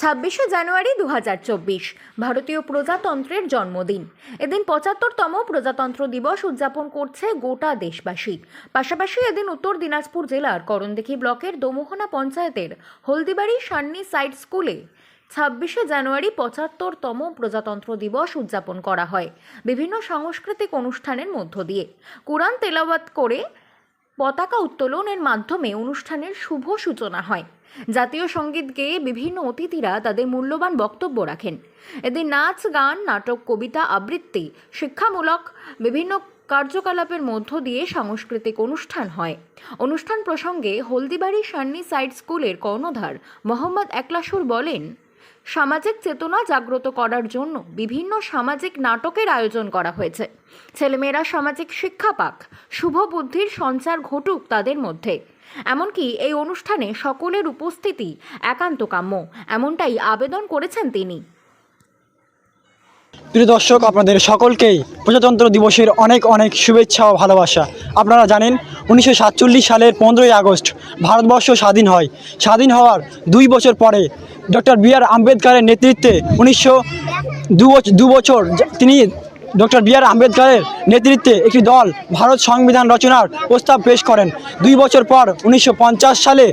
ছাব্বিশে জানুয়ারি দু হাজার চব্বিশ, ভারতীয় প্রজাতন্ত্রের জন্মদিন। এদিন পঁচাত্তরতম প্রজাতন্ত্র দিবস উদযাপন করছে গোটা দেশবাসী। পাশাপাশি এদিন উত্তর দিনাজপুর জেলার করণদিঘি ব্লকের দোমোহনা পঞ্চায়েতের হলদিবাড়ি সান্নি সাইড স্কুলে ছাব্বিশে জানুয়ারি পঁচাত্তরতম প্রজাতন্ত্র দিবস উদযাপন করা হয়। বিভিন্ন সাংস্কৃতিক অনুষ্ঠানের মধ্য দিয়ে। কোরআন তেলাওয়াত করে পতাকা উত্তোলনের মাধ্যমে অনুষ্ঠানের শুভ সূচনা হয়। জাতীয় সংগীত গেয়ে বিভিন্ন অতিথিরা তাদের মূল্যবান বক্তব্য রাখেন। এদের নাচ, গান, নাটক, কবিতা, আবৃত্তি, শিক্ষামূলক বিভিন্ন কার্যকলাপের মধ্য দিয়ে সাংস্কৃতিক অনুষ্ঠান হয়। অনুষ্ঠান প্রসঙ্গে হলদিবাড়ি সান্নি সাইড স্কুলের কর্ণধার মোহাম্মদ একলাসুর বলেন সামাজিক চেতনা জাগ্রত করার জন্য বিভিন্ন সামাজিক নাটকের আয়োজন করা হয়েছে। ছেলেমেয়েরা সামাজিক শিক্ষা পাক, শুভ বুদ্ধির সঞ্চার ঘটুক তাদের মধ্যে। এমনকি এই অনুষ্ঠানে সকলের উপস্থিতি একান্ত কাম্য, এমনটাই আবেদন করেছেন তিনি। প্রিয় দর্শক, আপনাদের সকলকেই প্রজাতন্ত্র দিবসের অনেক অনেক শুভেচ্ছা ও ভালোবাসা। আপনারা জানেন, উনিশশো সাতচল্লিশ সালের পনেরোই আগস্ট ভারতবর্ষ স্বাধীন হয়। স্বাধীন হওয়ার দুই বছর পরে ডক্টর বি আর আম্বেদকারের নেতৃত্বে উনিশশো দু বছর তিনি ডক্টর বি আর আম্বেদকরের নেতৃত্বে একটি দল ভারত সংবিধান রচনার প্রস্তাব পেশ করেন। দুই বছর পর উনিশশো পঞ্চাশ সালে,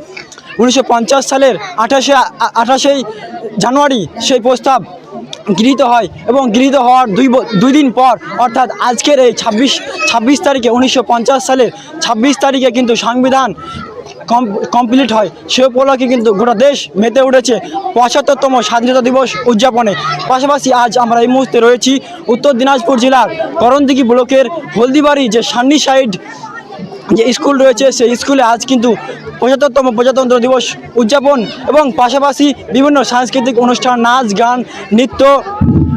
উনিশশো পঞ্চাশ সালের আঠাশে আঠাশেই জানুয়ারি সেই প্রস্তাব গৃহীত হয় এবং গৃহীত হওয়ার দুই দুই দিন পর অর্থাৎ আজকের এই ছাব্বিশ ছাব্বিশ তারিখে উনিশশো পঞ্চাশ সালের ছাব্বিশ তারিখে কিন্তু সংবিধান কমপ্লিট হয়। সে উপলক্ষে কিন্তু গোটা দেশ মেতে উঠেছে। পঁচাত্তরতম স্বাধীনতা দিবস উদযাপনে। পাশাপাশি আজ আমরা এই মুহূর্তে রয়েছি উত্তর দিনাজপুর জেলার করণদিঘি ব্লকের হলদিবাড়ি যে সান্নি সাইড যে স্কুল রয়েছে, সেই স্কুলে আজ কিন্তু পঁচাত্তরতম প্রজাতন্ত্র দিবস উদযাপন এবং পাশাপাশি বিভিন্ন সাংস্কৃতিক অনুষ্ঠান, নাচ, গান, নৃত্য,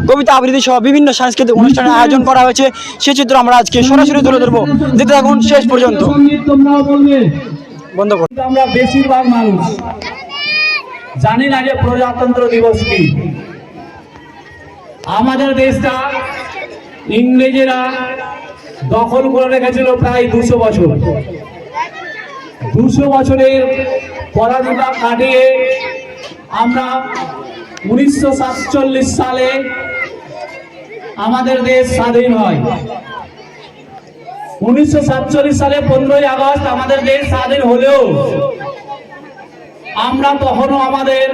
কবিতা আবৃত্তি সহ বিভিন্ন সাংস্কৃতিক অনুষ্ঠানের আয়োজন করা হয়েছে। সে চিত্র আমরা আজকে সরাসরি তুলে ধরবো। দেখতে থাকুন শেষ পর্যন্ত। বন্ধ করুন আমরা বেশিরভাগ মানুষ জানি না যে প্রজাতন্ত্র দিবস কি। আমাদের দেশটা ইংরেজেরা দখল করে রেখেছিল প্রায় দুশো বছর। দুশো বছরের পরাধীনতা কাটিয়ে আমরা উনিশশো সাতচল্লিশ সালে আমাদের দেশ স্বাধীন হয়। উনিশশো সাতচল্লিশ সালে পনেরোই আগস্ট আমাদের দেশ স্বাধীন হলেও আমরা তখনও আমাদের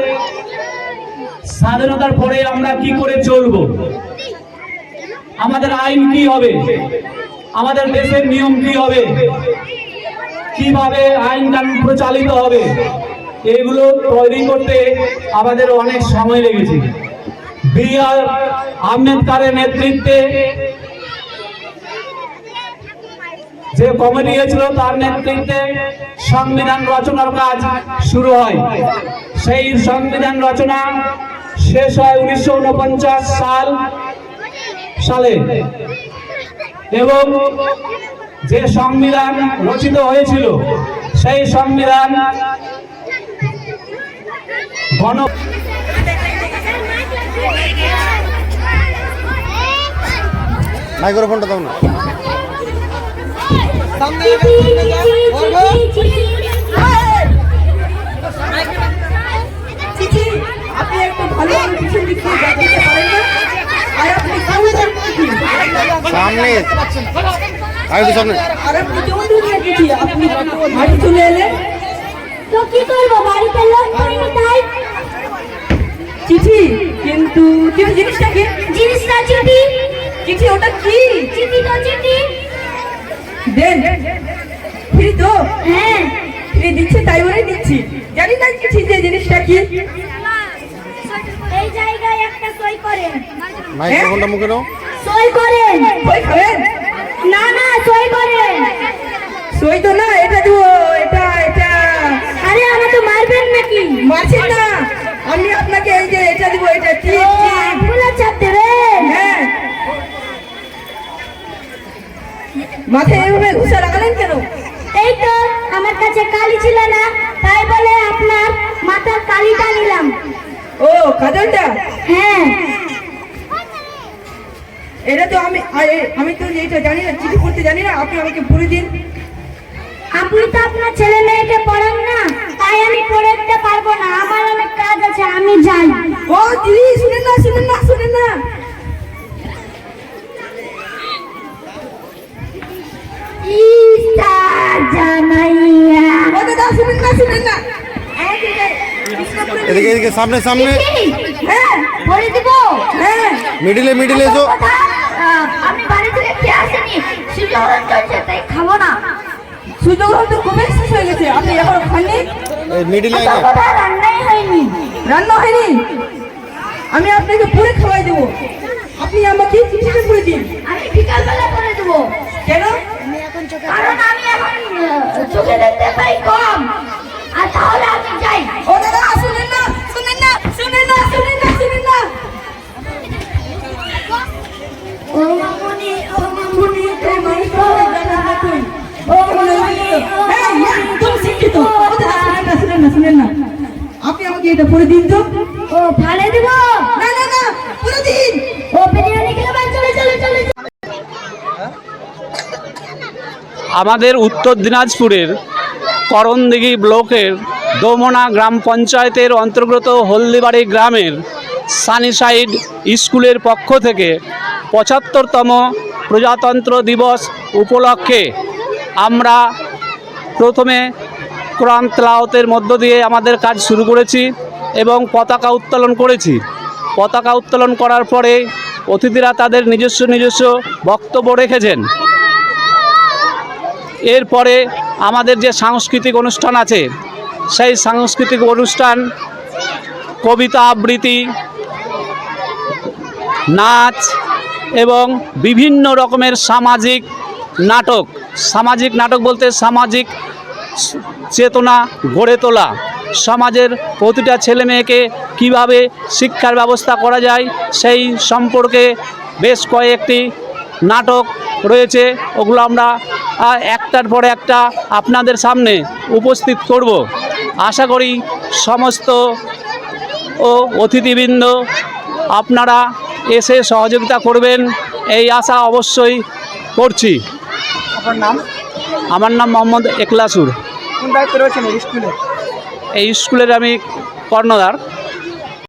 স্বাধীনতার পরে আমরা কি করে চলব? আমাদের আইন কি হবে? আমাদের দেশের নিয়ম কি হবে? কীভাবে আইন কানুন প্রচালিত হবে? এগুলো তৈরি করতে আমাদের অনেক সময় লেগেছে। বি আর আম্বেদকারের নেতৃত্বে যে কমিটি হয়েছিল তার নেতৃত্বে সংবিধান রচনার কাজ শুরু হয়। সেই সংবিধান রচনা শেষ হয় উনিশশো উনপঞ্চাশ সাল সালে। এবং যে সংবিধান রচিত হয়েছিল, সেই সংবিধান গণ মাইক্রোফোনটা দাও না। আপনি একটু ভালো করে পিছন দিক পারেন না। আর আপনি কেমন সামনে। তো সামনে। আর আপনি কেমন ধরনের চিঠি আপনি বাড়ি চলে এলেন তো কি করব? বাড়িতে লোক করিনি তাই? চিঠি কিন্তু চিঠি জিনিসটা কি? জিনিসটা চিঠি। চিঠি ওটা কি? চিঠি তো চিঠি। দেন। ফ্রি তো? হ্যাঁ। ফ্রি দিচ্ছে তাই বলে দিচ্ছি। জানি না চিঠি যে জিনিসটা কি। এই জায়গায় একটা সই করেন। মাইক্রোফোনটা মুখে নাও। সই করেন। ওই খাবেন না না সই করেন। সই তো না এটা দেবো এটা এটা। আরে আমাকে মারবেন নাকি? মারছেন না। আমি আপনাকে এই যে এটা দিব এটা ও, মাথায় এভাবে ঘুষা লাগালেন কেন? এই তো আমার কাছে কালি ছিল না তাই বলে আপনার মাথার কালিটা নিলাম। ও কাজলটা হ্যাঁ। এটা তো আমি আমি তো এটা জানি না চিঠি পড়তে জানি না আপনি আমাকে পড়ে দিন। আপনি তো আপনার ছেলে মেয়েকে পড়ান না তাই আমি পড়ে দিতে পারব না আমার অনেক কাজ আছে আমি যাই। শুনেন না শুনেন না ইস্তার এদিকে এদিকে সামনে সামনে। হ্যাঁ দিব হ্যাঁ মিডিলে মিডিলে এসো। আমি বাড়ি থেকে খেয়ে আসেনি সুযোগ চলছে তাই খাব না সুযোগ হয়তো খুবই শেষ হয়ে গেছে আপনি এখন খাননি এই মিডিলে রান্নাই হয়নি রান্না হয়নি আমি আপনাকে পুরে খাওয়াই দেবো। আপনি আমাকে চিঠিটা করে দিন। আমি বিকালবেলা করে দেবো। কেন? কারণ আমি এখন চোখে দেখতে পাই কম। এটা পরে দিন তো? ও ফালে দিব? না না না পুরো দিন। ও বিরিয়ানি খেলে ভাই চলে চলে চলে। আমাদের উত্তর দিনাজপুরের করণদিঘি ব্লকের দোমনা গ্রাম পঞ্চায়েতের অন্তর্গত হলদিবাড়ি গ্রামের সানিসাইড স্কুলের পক্ষ থেকে পঁচাত্তরতম প্রজাতন্ত্র দিবস উপলক্ষে আমরা প্রথমে কোরআন তেলাওয়াতের মধ্য দিয়ে আমাদের কাজ শুরু করেছি। এবং পতাকা উত্তোলন করেছি। পতাকা উত্তোলন করার পরে অতিথিরা তাদের নিজস্ব নিজস্ব বক্তব্য রেখেছেন। এরপরে আমাদের যে সাংস্কৃতিক অনুষ্ঠান আছে, সেই সাংস্কৃতিক অনুষ্ঠান, কবিতা আবৃত্তি, নাচ এবং বিভিন্ন রকমের সামাজিক নাটক। সামাজিক নাটক বলতে সামাজিক চেতনা গড়ে তোলা। সমাজের প্রতিটা ছেলে মেয়েকে কীভাবে শিক্ষার ব্যবস্থা করা যায় সেই সম্পর্কে বেশ কয়েকটি নাটক রয়েছে ওগুলো আমরা একটার পরে একটা আপনাদের সামনে উপস্থিত করব। আশা করি সমস্ত ও অতিথিবৃন্দ আপনারা এসে সহযোগিতা করবেন এই আশা অবশ্যই করছি। আপনার নাম? আমার নাম মোহাম্মদ একলাসুর। কোন দায়িত্বে রয়েছেন স্কুলে? এই স্কুলের আমি কর্ণধার।